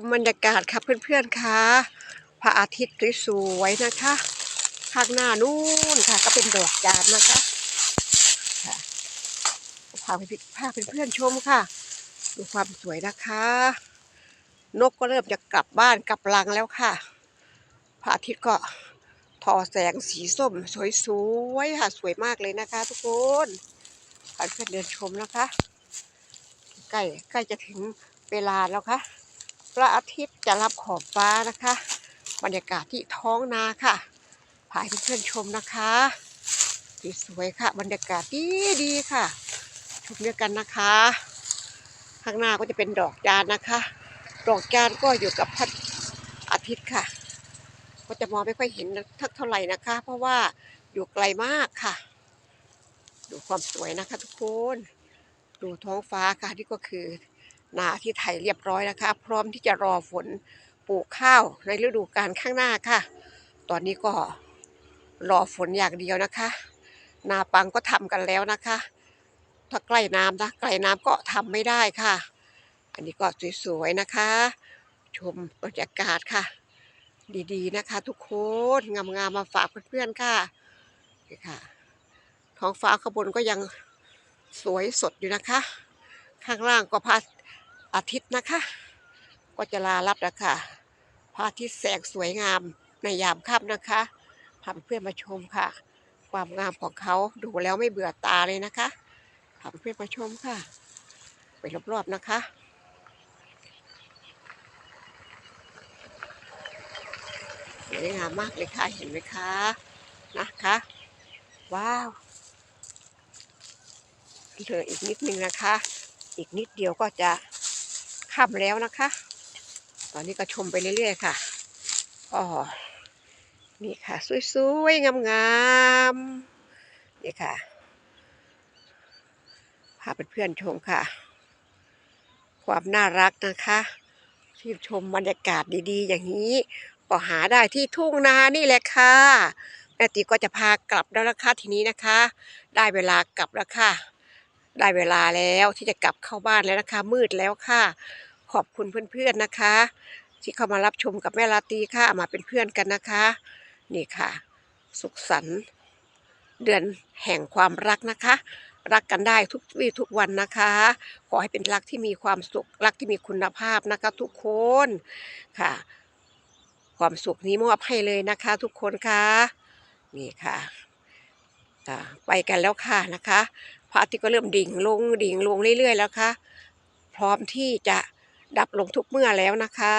มบรรยากาศค่ะเพื่อนๆค่ะพระอาทิตย์สวยๆนะคะ ข้างหน้านู่นค่ะ ก็เป็นดอกจานนะคะค่ะพาไปพาเพื่อนๆชมค่ะ ดูความสวยนะคะ นกก็เริ่มจะกลับบ้านกลับรังแล้วค่ะพระอาทิตย์ก็ทอแสงสีส้ม สวยๆค่ะสวยมากเลยนะคะ ทุกคนพาเพื่อนเดินชมนะคะ ใกล้ใกล้จะถึงเวลาแล้วค่ะ พระอาทิตย์จะรับขอบฟ้านะคะ บรรยากาศที่ท้องนาค่ะพาเพื่อนๆชมนะคะสวยค่ะ บรรยากาศดีดีค่ะ ชมด้วยกันนะคะ ข้างหน้าก็จะเป็นดอกจานนะคะ ดอกจานก็อยู่กับพระอาทิตย์ค่ะ ก็จะมองไม่ค่อยเห็นทักเท่าไหร่นะคะ เพราะว่าอยู่ไกลมากค่ะ ดูความสวยนะคะทุกคน ดูท้องฟ้าค่ะ นี่ก็คือ นาที่ไถเรียบร้อยนะคะ พร้อมที่จะรอฝนปลูกข้าวในฤดูกาลข้างหน้าค่ะ ตอนนี้ก็รอฝนอย่างเดียวนะคะ นาปังก็ทำกันแล้วนะคะ ถ้าใกล้น้ำนะไกล้น้ำก็ทำไม่ได้ค่ะ อันนี้ก็สวยๆนะคะ ชมบรรยากาศค่ะ ดีๆนะคะ ทุกคนงามๆมาฝากเพื่อนๆค่ะนี่ค่ะ ท้องฟ้าข้างบนก็ยังสวยสดอยู่นะคะ ข้างล่างก็พระ อาทิตย์นะคะ ก็จะลารับแล้วค่ะพระอาทิตย์แสงสวยงามในยามค่ำนะคะพาเพื่อนมาชมค่ะ ความงามของเขาดูแล้วไม่เบื่อตาเลยนะคะพาเพื่อนมาชมค่ะ ไปรอบๆนะคะสวยงามมากเลยค่ะ เห็นไหมคะ นะคะ ว้าวเหลืออีกนิดนึงนะคะ อีกนิดเดียวก็จะ ค่ำแล้วนะคะ ตอนนี้ก็ชมไปเรื่อยๆค่ะอ๋อนี่ค่ะ สวยๆ งามๆ นี่ค่ะพาเพื่อนๆชมค่ะ ความน่ารักนะคะชื่ชมบรรยากาศดีๆ อย่างนี้ ก็หาได้ที่ทุ่งนานี่แหละค่ะแม่ติก็จะพากลับแล้วนะคะทีนี้นะคะ ได้เวลากลับแล้วค่ะ ได้เวลาแล้วที่จะกลับเข้าบ้านแล้วนะคะ มืดแล้วค่ะ ขอบคุณเพื่อนๆนะคะ ที่เข้ามารับชมกับแม่ลาตีค่ะมาเป็นเพื่อนกันนะคะ นี่ค่ะ สุขสันต์เดือนแห่งความรักนะคะ รักกันได้ทุกวี่ทุกวันนะคะ ขอให้เป็นรักที่มีความสุขรักที่มีคุณภาพนะคะ ทุกคนค่ะ ความสุขนี้มอบให้เลยนะคะ ทุกคนค่ะนี่ค่ะไปกันแล้วค่ะนะคะ พระอาทิตย์ก็เริ่มดิ่งลงดิ่งลงเรื่อยๆแล้วค่ะ พร้อมที่จะดับลงทุกเมื่อแล้วนะคะ